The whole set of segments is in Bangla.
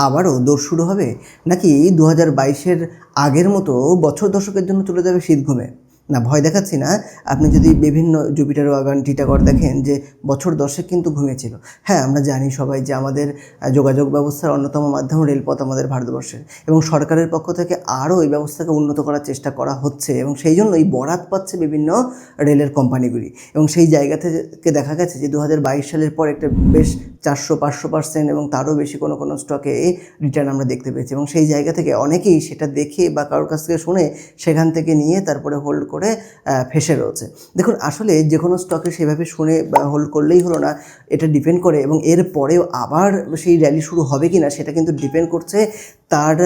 আবারও দৌড় শুরু হবে নাকি দু হাজার বাইশের আগের মতো বছর দশকের জন্য চলে যাবে শীত ঘুমে না, ভয় দেখাচ্ছি না। আপনি যদি বিভিন্ন জুপিটার ওয়াগান টিটাগড় দেখেন যে বছর দশেক কিন্তু ঘুমিয়েছিল। হ্যাঁ আমরা জানি সবাই যে আমাদের যোগাযোগ ব্যবস্থার অন্যতম মাধ্যম রেলপথ আমাদের ভারতবর্ষের। এবং সরকারের পক্ষ থেকে আরও এই ব্যবস্থাকে উন্নত করার চেষ্টা করা হচ্ছে এবং সেই জন্যই বরাত পাচ্ছে বিভিন্ন রেলের কোম্পানিগুলি। এবং সেই জায়গা থেকে দেখা গেছে যে দু হাজার বাইশ সালের পর একটা বেশ চারশো পাঁচশো পার্সেন্ট এবং তারও বেশি কোনো কোনো স্টকে রিটার্ন আমরা দেখতে পেয়েছি। এবং সেই জায়গা থেকে অনেকেই সেটা দেখে বা কারোর কাছ থেকে শুনে সেখান থেকে নিয়ে তারপরে হোল্ড করে আহ, ফেসে রয়েছে। দেখুন আসলে যে কোনো স্টকে সেভাবে শুনে হোল্ড করলেই হলো না এটা ডিপেন্ড করে এবং এর পরেও আবার সেই র্যালি শুরু হবে কি না সেটা কিন্তু ডিপেন্ড করছে তার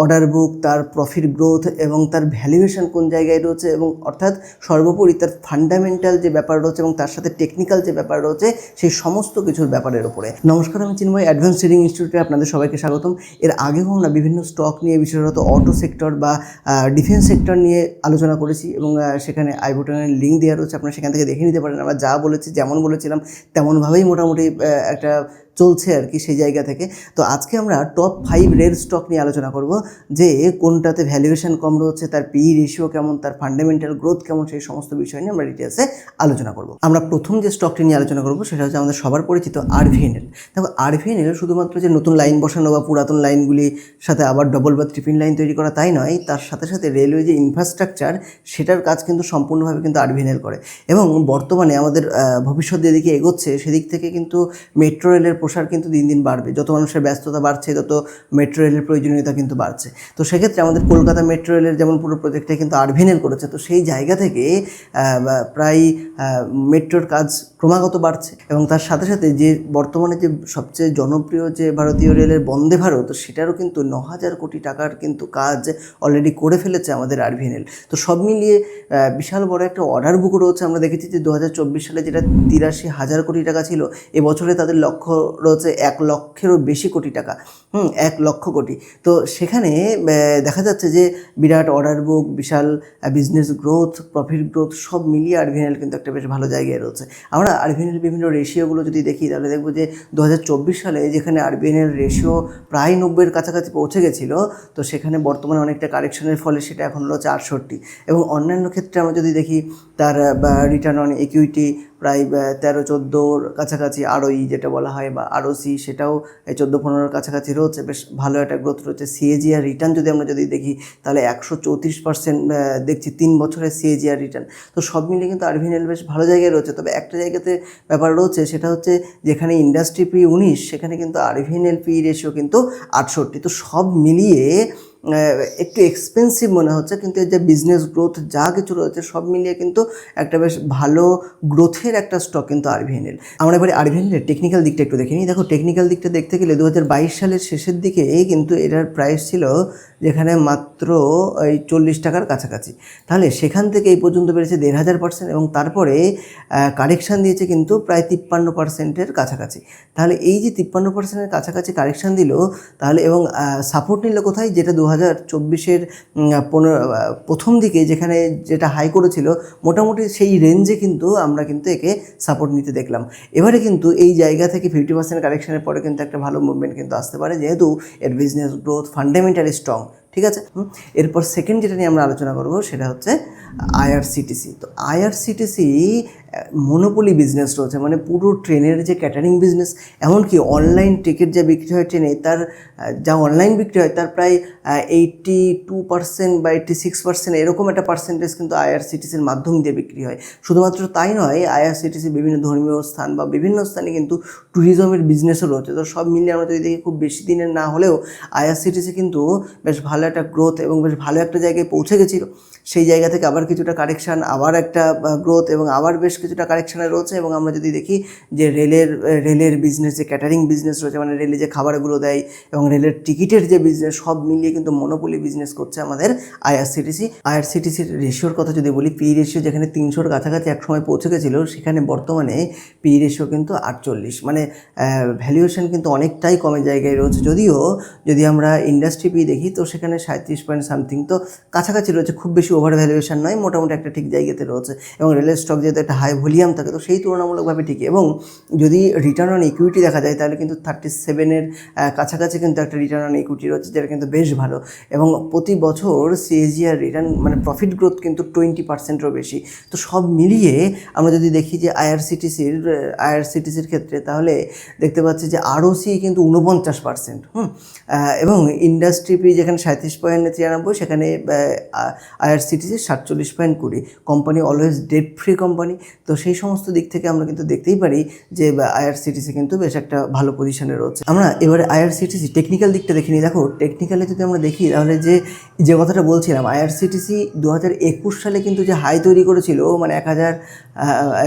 অর্ডার বুক তার প্রফিট গ্রোথ এবং তার ভ্যালুয়েশন কোন জায়গায় রয়েছে এবং অর্থাৎ সর্বোপরি তার ফান্ডামেন্টাল যে ব্যাপার রয়েছে এবং তার সাথে টেকনিক্যাল যে ব্যাপার রয়েছে, সেই সমস্ত কিছুর ব্যাপারের উপরে। নমস্কার, আমি চিন্ময় অ্যাডভান্স ট্রেডিং ইনস্টিটিউটে আপনাদের সবাইকে স্বাগতম। এর আগেও আমরা বিভিন্ন স্টক নিয়ে, বিশেষত অটো সেক্টর বা ডিফেন্স সেক্টর নিয়ে আলোচনা করেছি এবং সেখানে আই বুটনের লিঙ্ক দেওয়া রয়েছে, আপনারা সেখান থেকে দেখে নিতে পারেন। আমরা যা বলেছি, যেমন বলেছিলাম, তেমনভাবেই মোটামুটি একটা চলছে আর কি সেই জায়গা থেকে। তো আজকে আমরা টপ ফাইভ রেল স্টক নিয়ে আলোচনা করব যে কোনটাতে ভ্যালুয়েশন কম রয়েছে, তার পি রেশিও কেমন, তার ফান্ডামেন্টাল গ্রোথ কেমন, সেই সমস্ত বিষয় নিয়ে আমরা ডিটেলসে আলোচনা করব। আমরা প্রথম যে স্টকটি নিয়ে আলোচনা করব সেটা হচ্ছে আমাদের সবার পরিচিত আরভিএনএল দেখো আরভিএনএল শুধুমাত্র যে নতুন লাইন বসানো বা পুরাতন লাইনগুলির সাথে আবার ডবল বা ট্রিপিন লাইন তৈরি করা তাই নয়, তার সাথে সাথে রেলওয়ে যে ইনফ্রাস্ট্রাকচার সেটার কাজ কিন্তু সম্পূর্ণভাবে কিন্তু আরভিএনএল করে। এবং বর্তমানে আমাদের ভবিষ্যৎ যেদিকে এগোচ্ছে, সেদিক থেকে কিন্তু মেট্রো রেলের প্রসার কিন্তু দিন দিন বাড়বে। যত মানুষের ব্যস্ততা বাড়ছে, তত মেট্রো রেলের প্রয়োজনীয়তা কিন্তু বাড়ছে। তো সেক্ষেত্রে আমাদের কলকাতা মেট্রো রেলের যেমন পুরো প্রজেক্টটা কিন্তু আরভিএনএল করেছে, তো সেই জায়গা থেকে প্রায় মেট্রোর কাজ ক্রমাগত বাড়ছে। এবং তার সাথে সাথে যে বর্তমানে যে সবচেয়ে জনপ্রিয় যে ভারতীয় রেলের বন্দে ভারত সেটারও কিন্তু ন হাজার কোটি টাকার কিন্তু কাজ অলরেডি করে ফেলেছে আমাদের আরভিএনএল তো সব মিলিয়ে বিশাল বড় একটা অর্ডার বুক রয়েছে। আমরা দেখেছি যে দু হাজার চব্বিশ সালে যেটা তিরাশি হাজার কোটি টাকা ছিল, এবছরে তাদের লক্ষ্য রয়েছে এক লক্ষেরও বেশি কোটি টাকা। হুম, এক লক্ষ কোটি। তো সেখানে দেখা যাচ্ছে যে বিরাট অর্ডার বুক বিশাল বিজনেস গ্রোথ প্রফিট গ্রোথ সব মিলিয়ে আরভিএনএল কিন্তু একটা বেশ ভালো জায়গায় রয়েছে। আমরা আরভিএনএল বিভিন্ন রেশিওগুলো যদি দেখি, তাহলে দেখব যে দু হাজার চব্বিশ সালে যেখানে আরবিএনএল রেশিও প্রায় নব্বইয়ের কাছাকাছি পৌঁছে গেছিল, তো সেখানে বর্তমানে অনেকটা কারেকশনের ফলে সেটা এখন হলো আটষট্টি। এবং অন্যান্য ক্ষেত্রে আমরা যদি দেখি, তার রিটার্ন অন ইকুইটি প্রায় তেরো, চোদ্দোর কাছাকাছি আরওই যেটা বলা হয় বা আরওসি সেটাও চোদ্দ, পনেরোর কাছাকাছি রয়েছে। বেশ ভালো একটা গ্রোথ রয়েছে। সিএজিআর রিটার্ন যদি আমরা যদি দেখি, তাহলে একশো চৌত্রিশ পার্সেন্ট দেখছি তিন বছরের সিএজিআর রিটার্ন তো সব মিলিয়ে কিন্তু আরভিনেল বেশ ভালো জায়গায় রয়েছে। তবে একটা জায়গাতে ব্যাপার রয়েছে, সেটা হচ্ছে যেখানে ইন্ডাস্ট্রি পি উনিশ, সেখানে কিন্তু আরভিএনএল পি রেশিও কিন্তু আটষট্টি। তো সব মিলিয়ে একটু এক্সপেন্সিভ মনে হচ্ছে, কিন্তু এর যে বিজনেস গ্রোথ যা কিছু রয়েছে, সব মিলিয়ে কিন্তু একটা বেশ ভালো গ্রোথের একটা স্টক কিন্তু আরভিএনএল আমরা এবারে আরভিএনএলের টেকনিক্যাল দিকটা একটু দেখে নিই। দেখো টেকনিক্যাল দিকটা দেখতে গেলে দু হাজার বাইশ সালের শেষের দিকে কিন্তু এটার প্রাইস ছিল যেখানে মাত্র ওই চল্লিশ টাকার কাছাকাছি। তাহলে সেখান থেকে এই পর্যন্ত বেড়েছে দেড় হাজার পার্সেন্ট এবং তারপরে কারেকশান দিয়েছে কিন্তু প্রায় তিপ্পান্ন পার্সেন্টের কাছাকাছি। তাহলে এই যে তিপ্পান্ন পার্সেন্টের কাছাকাছি কারেকশান দিল, তাহলে এবং সাপোর্ট নিল কোথায়? যেটা দু হাজার হাজার চব্বিশের প্রথম দিকে যেখানে যেটা হাই করেছিল, মোটামুটি সেই রেঞ্জে কিন্তু আমরা কিন্তু একে সাপোর্ট নিতে দেখলাম। এবারে কিন্তু এই জায়গা থেকে ফিফটি পার্সেন্ট কারেকশানের পরে কিন্তু একটা ভালো মুভমেন্ট কিন্তু আসতে পারে, যেহেতু এর বিজনেস গ্রোথ ফান্ডামেন্টালি স্ট্রং ঠিক আছে? এরপর সেকেন্ড যেটা নিয়ে আমরা আলোচনা করব সেটা হচ্ছে আইআরসিটিসি তো আইআরসিটিসি মনোপলি বিজনেস রয়েছে মানে পুরো ট্রেনের যে ক্যাটারিং বিজনেস এমনকি অনলাইন টিকিট যা বিক্রি হয় ট্রেনে, তার যা অনলাইন বিক্রি হয়, তার প্রায় এইটটি টু পার্সেন্ট বা এইটটি সিক্স পার্সেন্ট এরকম একটা পার্সেন্টেজ কিন্তু আইআরসিটিসির মাধ্যম দিয়ে বিক্রি হয়। শুধুমাত্র তাই নয় আইআরসিটিসি বিভিন্ন ধর্মীয় স্থান বা বিভিন্ন স্থানে কিন্তু ট্যুরিজমের বিজনেসও রয়েছে। তো সব মিলিয়ে আমরা যদি দেখি, খুব বেশি দিনের না হলেও আইআরসিটিসি কিন্তু বেশ ভালো একটা গ্রোথ এবং বেশ ভালো একটা জায়গায় পৌঁছে গেছিল। সেই জায়গা থেকে আবার কিছুটা কারেকশান আবার একটা গ্রোথ এবং আবার বেশ কিছুটা কারেকশানে রয়েছে এবং আমরা যদি দেখি যে রেলের রেলের বিজনেস যে ক্যাটারিং বিজনেস রয়েছে মানে রেলে যে খাবারগুলো দেয় এবং রেলের টিকিটের যে বিজনেস সব মিলিয়ে কিন্তু মনোপলি বিজনেস করছে আমাদের আইআরসিটিসি আইআরসিটিসির রেশিওর কথা যদি বলি পি রেশিও যেখানে তিনশোর কাছাকাছি এক সময় পৌঁছে গেছিল, সেখানে বর্তমানে পি রেশিও কিন্তু আটচল্লিশ। মানে ভ্যালুয়েশন কিন্তু অনেকটাই কমের জায়গায় রয়েছে। যদিও, যদি আমরা ইন্ডাস্ট্রি পি দেখি, তো সেখানে সাঁত্রিশ পয়েন্ট সামথিং তো কাছাকাছি রয়েছে। খুব বেশি ওভার ভ্যালুয়েশন নয়, মোটামুটি একটা ঠিক জায়গাতে রয়েছে। এবং রেলের স্টক যেহেতু একটা হাই হাই ভলিউম থাকে, তো সেই তুলনামূলকভাবে ঠিক এবং যদি রিটার্ন অন ইকুইটি দেখা যায়, তাহলে কিন্তু থার্টি সেভেনের কাছাকাছি কিন্তু একটা রিটার্ন অন ইকুইটি রয়েছে, যেটা কিন্তু বেশ ভালো। এবং প্রতি বছর সিএজিআর রিটার্ন মানে প্রফিট গ্রোথ কিন্তু টোয়েন্টি পার্সেন্টেরও বেশি। তো সব মিলিয়ে আমরা যদি দেখি যে আইআরসিটিসির আইআরসিটিসির ক্ষেত্রে, তাহলে দেখতে পাচ্ছি যে আরওসি কিন্তু উনপঞ্চাশ পার্সেন্ট হুম? এবং ইন্ডাস্ট্রি পি যেখানে সাঁত্রিশ পয়েন্ট তিরানব্বই, সেখানে আইআরসিটিসি সাতচল্লিশ পয়েন্ট কুড়ি। Company always debt free company তো সেই সমস্ত দিক থেকে আমরা কিন্তু দেখতেই পারি যে আইআরসিটিসি কিন্তু বেশ একটা ভালো পজিশনে রয়েছে। আমরা এবারে আইআরসিটিসি টেকনিক্যাল দিকটা দেখে নিই। দেখো টেকনিক্যালে যদি আমরা দেখি, তাহলে যে যে কথাটা বলছিলাম আইআরসিটিসি দু হাজার একুশ সালে কিন্তু যে হাই তৈরি করেছিল মানে এক হাজার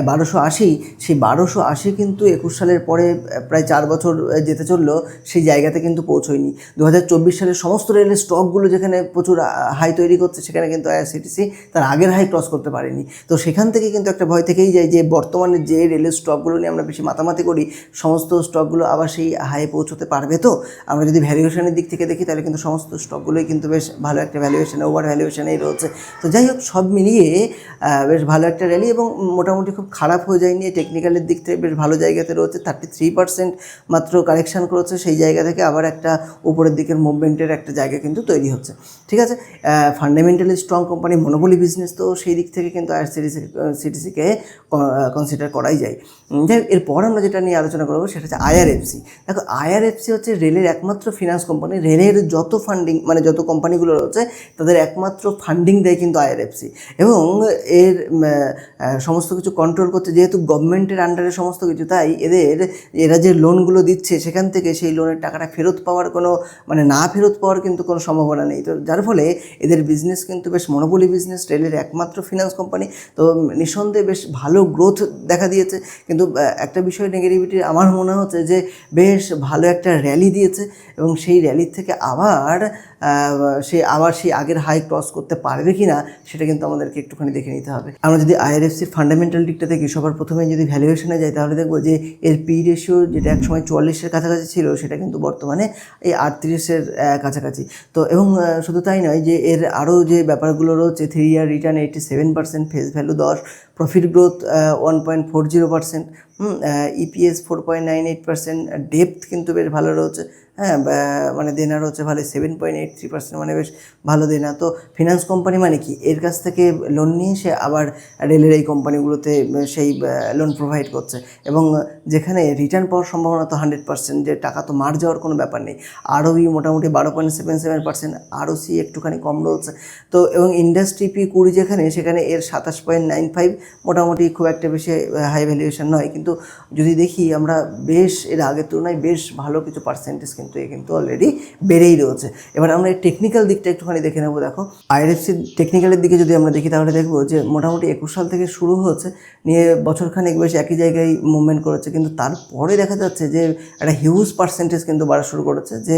বারোশো আশি, সেই বারোশো আশি কিন্তু একুশ সালের পরে প্রায় চার বছর যেতে চলল, সেই জায়গাতে কিন্তু পৌঁছয়নি। দু হাজার চব্বিশ সালের সমস্ত রেলের স্টকগুলো যেখানে প্রচুর হাই তৈরি করছে, সেখানে কিন্তু আইআরসিটিসি তার আগের হাই ক্রস করতে পারেনি। তো সেখান থেকে কিন্তু একটা ভয় থেকেই যায় যে বর্তমানে যে রেলের স্টকগুলো নিয়ে আমরা বেশি মাতামাতি করি, সমস্ত স্টকগুলো আবার সেই হাইয়ে পৌঁছতে পারবে তো? আমরা যদি ভ্যালুয়েশনের দিক থেকে দেখি তাহলে কিন্তু সমস্ত স্টকগুলোই কিন্তু বেশ ভালো একটা ভ্যালুয়েশন ওভার ভ্যালুয়েশনেই রয়েছে। তো যাই হোক, সব মিলিয়ে বেশ ভালো একটা র্যালি এবং মোটামুটি খুব খারাপ হয়ে যায়নি। টেকনিক্যালের দিক থেকে বেশ ভালো জায়গাতে রয়েছে। থার্টি থ্রি পার্সেন্ট মাত্র কারেকশান করেছে। সেই জায়গা থেকে আবার একটা উপরের দিকের মুভমেন্টের একটা জায়গা কিন্তু তৈরি হচ্ছে। ঠিক আছে? Fundamentally strong company monopoly business তো সেই দিক থেকে কিন্তু আর সিটিসি সিটিসিকে কনসিডার করাই যায়। যাই এরপর আমরা যেটা নিয়ে আলোচনা করব সেটা হচ্ছে আইআরএফসি দেখো আইআরএফসি হচ্ছে রেলের একমাত্র ফিনান্স কোম্পানি রেলের যত ফান্ডিং মানে যত কোম্পানিগুলো রয়েছে, তাদের একমাত্র ফান্ডিং দেয় কিন্তু আইআরএফসি এবং এর সমস্ত কিছু কন্ট্রোল করতে যেহেতু গভর্নমেন্টের আন্ডারে সমস্ত কিছু, তাই এদের, এরা যে লোনগুলো দিচ্ছে, সেখান থেকে সেই লোনের টাকাটা ফেরত পাওয়ার কোনো মানে না ফেরত পাওয়ার কিন্তু কোনো সম্ভাবনা নেই। তো যার ফলে এদের বিজনেস কিন্তু বেশ মনোপলি বিজনেস রেলের একমাত্র ফিনান্স কোম্পানি তো নিঃসন্দেহে বেশ ভালো গ্রোথ দেখা দিয়েছে। কিন্তু একটা বিষয় নেগেটিভিটি আমার মনে হচ্ছে যে, বেশ ভালো একটা র্যালি দিয়েছে এবং সেই র্যালির থেকে আবার সে আবার সেই আগের হাই ক্রস করতে পারবে কি না, সেটা কিন্তু আমাদেরকে একটুখানি দেখে নিতে হবে। আমরা যদি আইআরএফসির ফান্ডামেন্টাল দিকটা দেখি, সবার প্রথমে যদি ভ্যালুয়েশনে যাই, তাহলে দেখব যে, এর পি রেশিও যেটা একসময় চুয়াল্লিশের কাছাকাছি ছিল, সেটা কিন্তু বর্তমানে এই আটত্রিশের কাছাকাছি। তো, এবং শুধু তাই নয় যে, এর আরও যে ব্যাপারগুলো রয়েছে three year return eighty seven percent face value দশ profit growth one point four zero percent EPS four point nine eight percent depth কিন্তু বেশ ভালো রয়েছে। হ্যাঁ মানে দেনার হচ্ছে ভালো seven point eight three percent মানে বেশ ভালো দেনা। তো ফিনান্স কোম্পানি মানে কি? এর কাছ থেকে লোন নিয়ে সে আবার রেলের এই কোম্পানিগুলোতে সেই লোন প্রোভাইড করছে। এবং যেখানে রিটার্ন পাওয়ার সম্ভাবনা তো হান্ড্রেড পার্সেন্ট যে টাকা তো মার যাওয়ার কোনো ব্যাপার নেই। আরওই মোটামুটি বারো পয়েন্ট সেভেন সেভেন পার্সেন্ট আরও সি একটুখানি কম রয়েছে। তো এবং ইন্ডাস্ট্রি পি কুড়ি যেখানে, সেখানে এর সাতাশ পয়েন্ট নাইন ফাইভ মোটামুটি খুব একটা বেশি হাই ভ্যালুয়েশন নয়। কিন্তু যদি দেখি আমরা বেশ, এর আগের তুলনায় বেশ ভালো কিছু পার্সেন্টেজ কিন্তু এ কিন্তু অলরেডি বেড়েই রয়েছে। এবার আমরা এই টেকনিক্যাল দিকটা একটুখানি দেখে নেব দেখো। আইআরএফসি টেকনিক্যালের দিকে যদি আমরা দেখি তাহলে দেখব যে মোটামুটি একুশ সাল থেকে শুরু হচ্ছে নিয়ে বছরখানেক বেশ একই জায়গায় মুভমেন্ট করেছে। কিন্তু তারপরে দেখা যাচ্ছে যে একটা হিউজ পার্সেন্টেজ কিন্তু বাড়া শুরু করেছে যে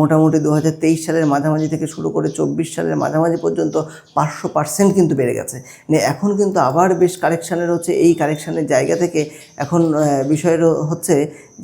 মোটামুটি দু হাজার তেইশ সালের মাঝামাঝি থেকে শুরু করে চব্বিশ সালের মাঝামাঝি পর্যন্ত পাঁচশো পার্সেন্ট কিন্তু বেড়ে গেছে। নিয়ে এখন কিন্তু আবার বেশ কারেকশানের হচ্ছে এই কারেকশানের জায়গা থেকে এখন আহ, বিষয় হচ্ছে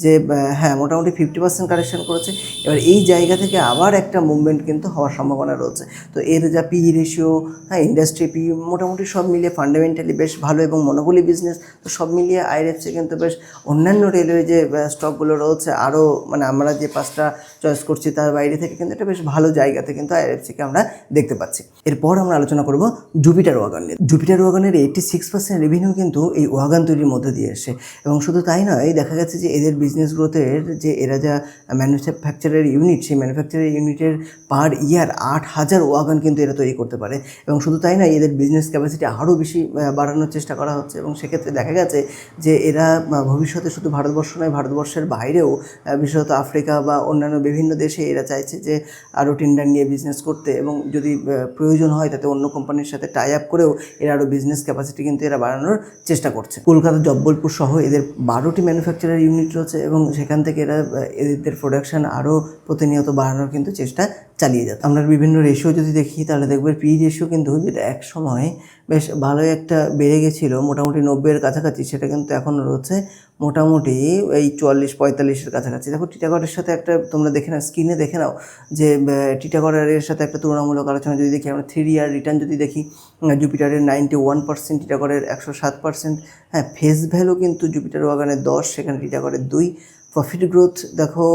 যে হ্যাঁ মোটামুটি ফিফটি পার্সেন্ট কারেকশান করেছে। এবার এই জায়গা থেকে আবার একটা মুভমেন্ট কিন্তু হওয়ার সম্ভাবনা রয়েছে। তো এর যা পি রেশিও হ্যাঁ ইন্ডাস্ট্রি পি মোটামুটি সব মিলিয়ে ফান্ডামেন্টালি বেশ ভালো এবং মনোবলি বিজনেস তো সব মিলিয়ে আইএফসি কিন্তু বেশ অন্যান্য রেলওয়ে যে স্টকগুলো রয়েছে, আরও মানে আমরা যে পাঁচটা চয়েস করছি তার বাইরে থেকে, কিন্তু এটা বেশ ভালো জায়গাতে কিন্তু আইএফসিকে আমরা দেখতে পাচ্ছি। এরপর আমরা আলোচনা করব জুপিটার ওয়াগন নিয়ে। জুপিটার ওয়াগানের এইটি সিক্স পার্সেন্ট রেভিনিউ কিন্তু এই ওয়াগান তৈরির মধ্যে দিয়ে এসে এবং শুধু তাই নয়, দেখা গেছে যে এদের বিজনেস গ্রোথের যে এরা যা ম্যানুফ্যাকচারের ইউনিট সেই ম্যানুফ্যাকচারের ইউনিটের পার ইয়ার আট হাজার ওয়াগান কিন্তু এরা তৈরি করতে পারে। এবং শুধু তাই নয়, এদের বিজনেস ক্যাপাসিটি আরও বেশি বাড়ানোর চেষ্টা করা হচ্ছে। এবং সেক্ষেত্রে দেখা গেছে যে এরা ভবিষ্যতে শুধু ভারতবর্ষ নয়, ভারতবর্ষের বাইরেও বিশেষত আফ্রিকা বা অন্যান্য বিভিন্ন দেশে এরা চাইছে যে আরও টেন্ডার নিয়ে বিজনেস করতে এবং যদি প্রয়োজন হয় তাতে অন্য কোম্পানির সাথে টাই আপ করেও এরা আরও বিজনেস ক্যাপাসিটি কিন্তু এরা বাড়ানোর চেষ্টা করছে। কলকাতা, জব্বলপুর সহ এদের বারোটি ম্যানুফ্যাকচারার ইউনিট রয়েছে এবং সেখান থেকে এরা এদের প্রোডাকশন আরও প্রতিনিয়ত বাড়ানোর কিন্তু চেষ্টা চালিয়ে যাচ্ছে। আমরা বিভিন্ন রেশিও যদি দেখি তাহলে দেখবে পি রেশিও কিন্তু যেটা এক সময় বেশ ভালোই একটা বেড়ে গেছিল, মোটামুটি নব্বইয়ের কাছাকাছি, সেটা কিন্তু এখন রয়েছে। মোটামুটি এই চুয়াল্লিশ, পঁয়তাল্লিশের কাছাকাছি। দেখো টিটাগড়ের সাথে একটা, তোমরা দেখে নাও, স্ক্রিনে দেখে নাও যে টিটাগড়ের সাথে একটা তুলনামূলক আলোচনা যদি দেখি, আমরা থ্রি ইয়ার রিটার্ন যদি দেখি জুপিটারের নাইনটি ওয়ান পার্সেন্ট টিটাগড়ের একশো সাত পার্সেন্ট হ্যাঁ ফেস ভ্যালু কিন্তু জুপিটার ওয়াগানের দশ, সেখানে টিটাগড়ের দুই। প্রফিট গ্রোথ দেখো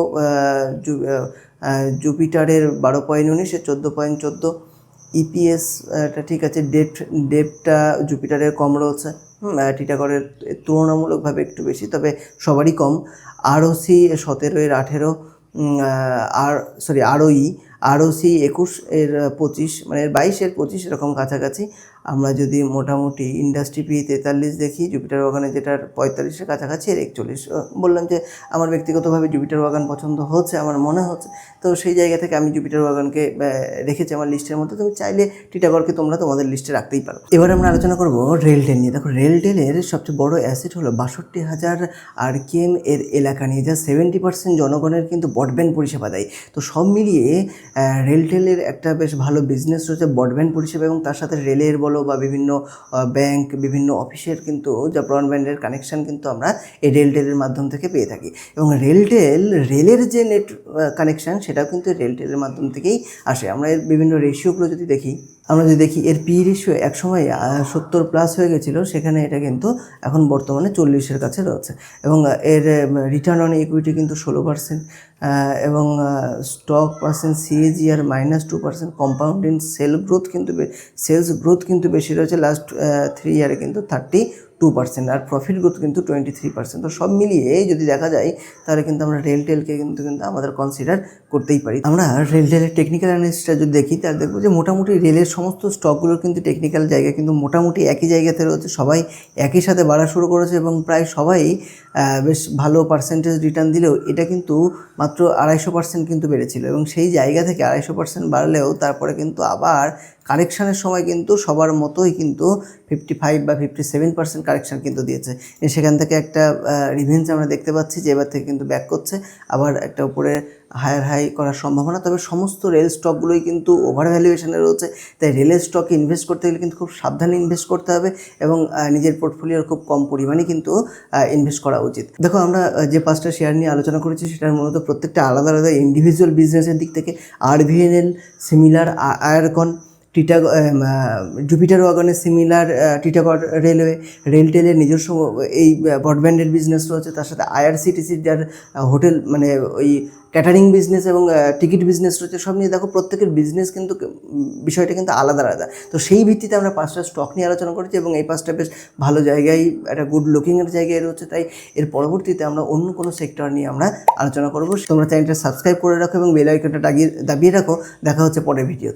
জুপিটারের বারো পয়েন্ট উনিশে চোদ্দ পয়েন্ট চোদ্দ। ইপিএস এটা ঠিক আছে ডেট ডেপটা জুপিটারের কম রয়েছে টিটাগড়ের তুলনামূলকভাবে একটু বেশি, তবে সবারই কম। আরওসি সতেরো এর আঠেরো আর সরি আরওই আরওসি একুশ এর পঁচিশ মানে বাইশের পঁচিশ এরকম কাছাকাছি আমরা যদি মোটামুটি ইন্ডাস্ট্রি পি তেতাল্লিশ দেখি জুপিটার ওয়াগানে যেটার পঁয়তাল্লিশের কাছাকাছি, এর একচল্লিশ। বললাম যে আমার ব্যক্তিগতভাবে জুপিটার ওয়াগান পছন্দ হচ্ছে, আমার মনে হচ্ছে। তো সেই জায়গা থেকে আমি জুপিটার ওয়াগানকে রেখেছি আমার লিস্টের মধ্যে। তুমি চাইলে টিটাগড়কে তোমরা তোমাদের লিস্টে রাখতেই পারো। এবার আমরা আলোচনা করব রেলটেল নিয়ে। দেখো রেলটেলের সবচেয়ে বড় অ্যাসেট হলো বাষট্টি হাজার আর কেএম এর এলাকা নিয়ে। যা সেভেন্টি পার্সেন্ট জনগণের কিন্তু ব্রডব্যান্ড পরিষেবা দেয়। তো সব মিলিয়ে রেলটেলের একটা বেশ ভালো বিজনেস রয়েছে ব্রডব্যান্ড পরিষেবা এবং তার সাথে রেলের বলো বা বিভিন্ন ব্যাংক বিভিন্ন অফিসের কিন্তু যা ব্রডব্যান্ডের কানেকশান কিন্তু আমরা এই রেলটেলের মাধ্যম থেকে পেয়ে থাকি। এবং রেলটেল রেলের যে নেট কানেকশান সেটাও কিন্তু রেলটেলের মাধ্যম থেকেই আসে। আমরা এর বিভিন্ন রেশিওগুলো যদি দেখি আমরা যদি দেখি, এর পি রেশিও একসময় সত্তর প্লাস হয়ে গেছিল, সেখানে এটা কিন্তু এখন বর্তমানে চল্লিশের কাছে রয়েছে। এবং এর রিটার্ন অন ইকুইটি কিন্তু ষোলো পার্সেন্ট এবং stock percent CAGR minus two percent compound in sale growth কিন্তু সেলস গ্রোথ কিন্তু বেশি রয়েছে লাস্ট থ্রি ইয়ারে কিন্তু থার্টি টু পার্সেন্ট আর প্রফিট গ্রোথ কিন্তু টোয়েন্টি থ্রি পার্সেন্ট তো সব মিলিয়ে যদি দেখা যায়, তাহলে কিন্তু আমরা রেলটেলকে কিন্তু কিন্তু আমাদের কনসিডার করতেই পারি। আমরা রেলটেলের টেকনিক্যাল অ্যানালিসিসটা যদি দেখি, তাহলে দেখব যে মোটামুটি রেলের সমস্ত স্টকগুলোর কিন্তু টেকনিক্যাল জায়গা কিন্তু মোটামুটি একই জায়গাতে রয়েছে, সবাই একই সাথে বাড়া শুরু করেছে এবং প্রায় সবাই বেশ ভালো পার্সেন্টেজ রিটার্ন দিলেও এটা কিন্তু মাত্র আড়াইশো পার্সেন্ট কিন্তু বেড়েছিল এবং সেই জায়গা থেকে আড়াইশো পার্সেন্ট বাড়লেও তারপরে কিন্তু আবার কারেকশানের সময় কিন্তু সবার মতোই কিন্তু ফিফটি ফাইভ বা ফিফটি সেভেন পার্সেন্ট কারেকশান কিন্তু দিয়েছে। সেখান থেকে একটা রিভেঞ্জ আমরা দেখতে পাচ্ছি যে এবার থেকে কিন্তু ব্যাক করছে। আবার একটা উপরে হায়ার হাই করার সম্ভাবনা। তবে সমস্ত রেল স্টকগুলোই কিন্তু ওভার ভ্যালুয়েশনে রয়েছে। তাই রেলের স্টকে ইনভেস্ট করতে গেলে কিন্তু খুব সাবধানে ইনভেস্ট করতে হবে এবং নিজের পোর্টফোলিওর খুব কম পরিমাণে কিন্তু ইনভেস্ট করা উচিত। দেখো আমরা যে পাঁচটা শেয়ার নিয়ে আলোচনা করেছি সেটার মূলত প্রত্যেকটা আলাদা আলাদা ইন্ডিভিজুয়াল বিজনেসের দিক থেকে। আরভিএনএল সিমিলার আয়ারকন টিটা জুপিটার ওয়াগনের সিমিলার টিটাগড় রেলওয়ে রেলটেলের নিজস্ব, এই ব্রডব্যান্ডের বিজনেস রয়েছে। তার সাথে আইআরসিটিসির যার হোটেল মানে ওই ক্যাটারিং বিজনেস এবং টিকিট বিজনেস রয়েছে, সব নিয়ে দেখো প্রত্যেকের বিজনেস কিন্তু বিষয়টা কিন্তু আলাদা আলাদা। তো সেই ভিত্তিতে আমরা পাঁচটা স্টক নিয়ে আলোচনা করেছি এবং এই পাঁচটা বেশ ভালো জায়গায়, একটা গুড লুকিংয়ের জায়গায় রয়েছে। তাই এর পরবর্তীতে আমরা অন্য কোনো সেক্টর নিয়ে আমরা আলোচনা করব। তোমরা চ্যানেলটা সাবস্ক্রাইব করে রাখো এবং বেল আইকনটা দাগিয়ে, দাবিয়ে রাখো। দেখা হচ্ছে পরের ভিডিও